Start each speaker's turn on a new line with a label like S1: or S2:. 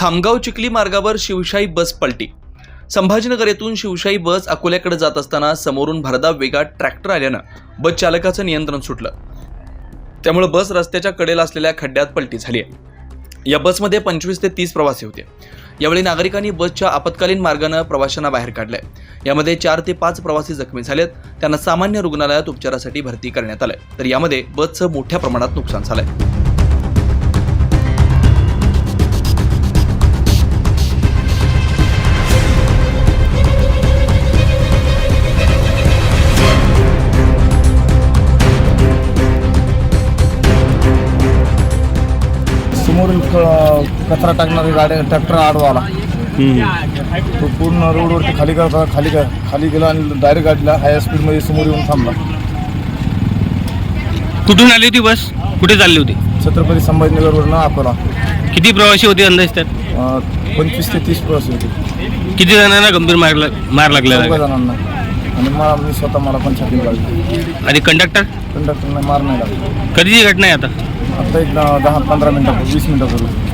S1: खामगाव चिखली मार्गावर शिवशाही बस पलटी. संभाजीनगर येथून शिवशाही बस अकोल्याकडे जात असताना समोरून भरधाव वेगात ट्रॅक्टर आल्यानं बस चालकाचं नियंत्रण सुटलं. त्यामुळे बस रस्त्याच्या कडेला असलेल्या खड्ड्यात पलटी झाली आहे या बसमध्ये पंचवीस ते तीस प्रवासी होते. यावेळी नागरिकांनी बसच्या आपत्कालीन मार्गानं प्रवाशांना बाहेर काढलंय. यामध्ये चार ते पाच प्रवासी जखमी झालेत. त्यांना सामान्य रुग्णालयात उपचारासाठी भरती करण्यात आलंय. तर यामध्ये बसचं मोठ्या प्रमाणात नुकसान झालंय.
S2: समोरून कचरा टाकणारी गाडी ट्रॅक्टर आडवा आला. तो पूर्ण रोडवरती खाली करता खाली खाली गेला आणि डायरेक्ट गाडीला हाय स्पीडमध्ये समोर येऊन थांबला.
S3: कुठून आली होती बस? कुठे चालली होती?
S2: छत्रपती संभाजीनगरवरनं अकोला.
S3: किती प्रवासी होते अंदाज त्यात?
S2: पंचवीस ते तीस प्रवासी होते.
S3: किती जणांना गंभीर मार लाग- मार
S2: चौघा? जणांना. आणि मला मी स्वतः मला पण छाती लागली.
S3: आणि कंडक्टर
S2: कंडक्टरने मार नाही लागला.
S3: कधीची घटना आहे आता?
S2: आता एक दहा पंधरा मिनटापूर्वी वीस मिनटापूर्वी